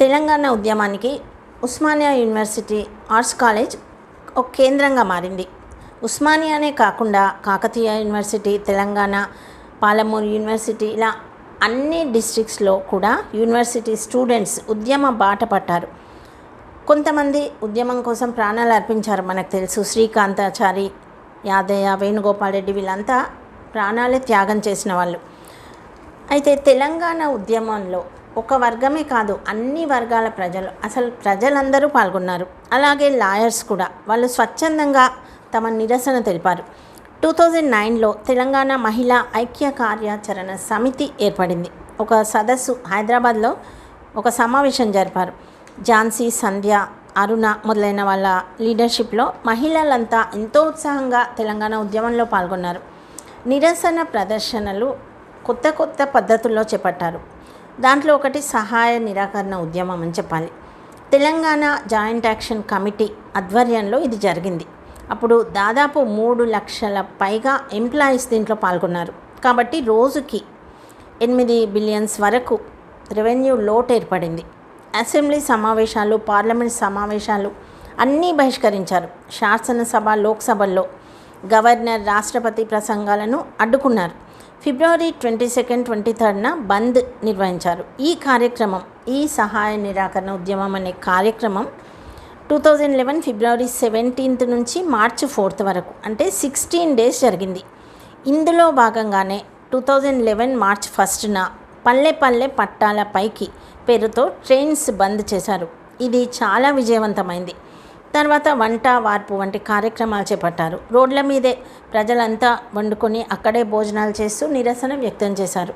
తెలంగాణ ఉద్యమానికి Osmania university arts college ఒక కేంద్రంగా మారింది. ఉస్మానియానే కాకుండా కాకతీయ యూనివర్సిటీ తెలంగాణ పాలమూరు యూనివర్సిటీ ఇలా అన్ని డిస్ట్రిక్ట్స్లో కూడా యూనివర్సిటీ స్టూడెంట్స్ ఉద్యమ బాట పట్టారు. కొంతమంది ఉద్యమం కోసం ప్రాణాలు అర్పించారు మనకు తెలుసు. శ్రీకాంతాచారి యాదయ్య వేణుగోపాల్ రెడ్డి వీళ్ళంతా ప్రాణాలే త్యాగం చేసిన వాళ్ళు. అయితే తెలంగాణ ఉద్యమంలో ఒక వర్గమే కాదు అన్ని వర్గాల ప్రజలు అసలు ప్రజలందరూ పాల్గొన్నారు. అలాగే లాయర్స్ కూడా. వాళ్ళు స్వచ్ఛందంగా తమ నిరసన తెలిపారు. టూ థౌజండ్ నైన్లో తెలంగాణ మహిళా ఐక్య కార్యాచరణ సమితి ఏర్పడింది. ఒక సదస్సు హైదరాబాద్లో ఒక సమావేశం జరిపారు. ఝాన్సీ సంధ్య అరుణ మొదలైన వాళ్ళ లీడర్షిప్లో మహిళలంతా ఎంతో ఉత్సాహంగా తెలంగాణ ఉద్యమంలో పాల్గొన్నారు. నిరసన ప్రదర్శనలు కొత్త కొత్త పద్ధతుల్లో చేపట్టారు. దాంట్లో ఒకటి సహాయ నిరాకరణ ఉద్యమం అని చెప్పాలి. తెలంగాణ జాయింట్ యాక్షన్ కమిటీ ఆధ్వర్యంలో ఇది జరిగింది. అప్పుడు దాదాపు మూడు లక్షల పైగా ఎంప్లాయీస్ దీంట్లో పాల్గొన్నారు. కాబట్టి రోజుకి ఎనిమిది బిలియన్స్ వరకు రెవెన్యూ లోటు ఏర్పడింది. అసెంబ్లీ సమావేశాలు పార్లమెంట్ సమావేశాలు అన్నీ బహిష్కరించారు. శాసనసభ లోక్సభల్లో గవర్నర్ రాష్ట్రపతి ప్రసంగాలను అడ్డుకున్నారు. ఫిబ్రవరి ట్వంటీ సెకండ్ ట్వంటీ థర్డ్న బంద్ నిర్వహించారు. ఈ కార్యక్రమం ఈ సహాయ నిరాకరణ ఉద్యమం అనే కార్యక్రమం two thousand eleven February seventeenth నుంచి మార్చ్ ఫోర్త్ వరకు అంటే సిక్స్టీన్ డేస్ జరిగింది. ఇందులో భాగంగానే టూ థౌజండ్ లెవెన్ మార్చ్ ఫస్ట్న పల్లె పల్లె పట్టాల పైకి పేరుతో ట్రైన్స్ బంద్ చేశారు. ఇది చాలా విజయవంతమైంది. తర్వాత వంట వార్పు వంటి కార్యక్రమాలు చేపట్టారు. రోడ్ల మీదే ప్రజలంతా వండుకొని అక్కడే భోజనాలు చేస్తూ నిరసన వ్యక్తం చేశారు.